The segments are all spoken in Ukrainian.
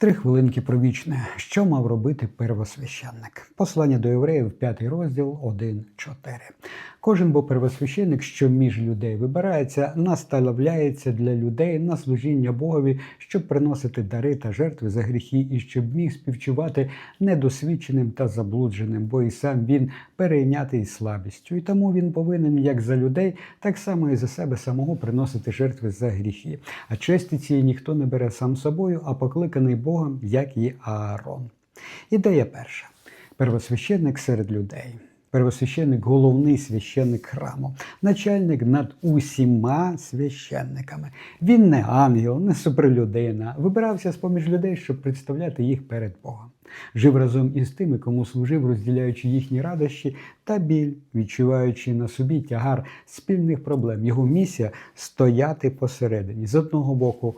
Три хвилинки про вічне. Що мав робити первосвященник? Послання до євреїв, 5 розділ 1.4. Кожен бо первосвященник, що між людей вибирається, наставляється для людей на служіння Богові, щоб приносити дари та жертви за гріхи, і щоб міг співчувати недосвідченим та заблудженим, бо і сам він перейнятий слабістю. І тому він повинен як за людей, так само і за себе самого приносити жертви за гріхи. А честі цієї ніхто не бере сам собою, а покликаний Богом, як і Аарон. Ідея перша: первосвященник серед людей. Первосвященник головний священник храму, начальник над усіма священниками. Він не ангел, не суперлюдина. Вибирався з поміж людей, щоб представляти їх перед Богом. Жив разом із тими, кому служив, розділяючи їхні радощі та біль, відчуваючи на собі тягар спільних проблем. Його місія стояти посередині з одного боку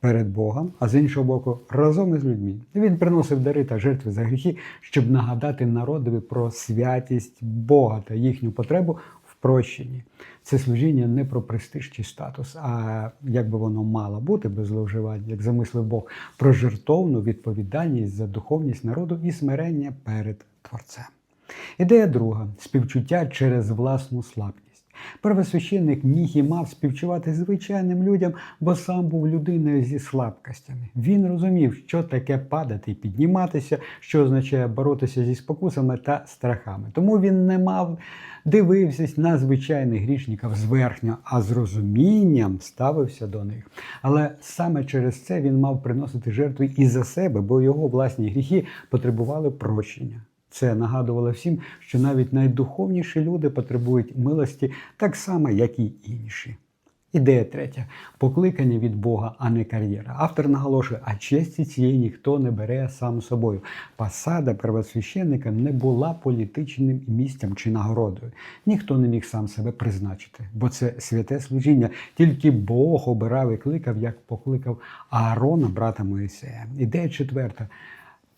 перед Богом, а з іншого боку, разом із людьми. Він приносив дари та жертви за гріхи, щоб нагадати народові про святість Бога та їхню потребу в прощенні. Це служіння не про престиж чи статус, а як би воно мало бути без зловживань, як замислив Бог, про жертовну відповідальність за духовність народу і смирення перед Творцем. Ідея друга співчуття через власну слабкість. Первосвященник міг і мав співчувати звичайним людям, бо сам був людиною зі слабкостями. Він розумів, що таке падати і підніматися, що означає боротися зі спокусами та страхами. Тому він не мав дивився на звичайних грішників зверхньо, а з розумінням ставився до них. Але саме через це він мав приносити жертви і за себе, бо його власні гріхи потребували прощення. Це нагадувало всім, що навіть найдуховніші люди потребують милості так само, як і інші. Ідея третя покликання від Бога, а не кар'єра. Автор наголошує, а честі цієї ніхто не бере сам собою. Посада первосвященника не була політичним місцем чи нагородою. Ніхто не міг сам себе призначити, бо це святе служіння. Тільки Бог обирав і кликав, як покликав Аарона, брата Моїсея. Ідея четверта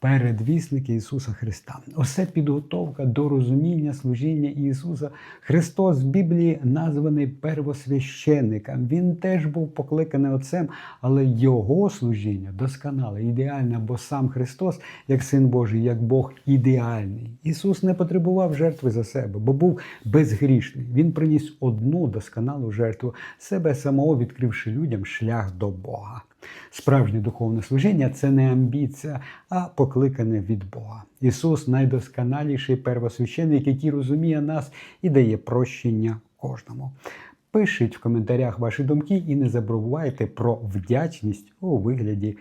передвісники Ісуса Христа. Усе підготовка до розуміння служіння Ісуса. Христос в Біблії названий первосвященником. Він теж був покликаний Отцем, але Його служіння досконале, ідеальне, бо сам Христос, як Син Божий, як Бог ідеальний. Ісус не потребував жертви за себе, бо був безгрішний. Він приніс одну досконалу жертву, себе самого відкривши людям шлях до Бога. Справжнє духовне служіння це не амбіція, а покликане від Бога. Ісус найдосконаліший первосвященник, який розуміє нас і дає прощення кожному. Пишіть в коментарях ваші думки і не забувайте про вдячність у вигляді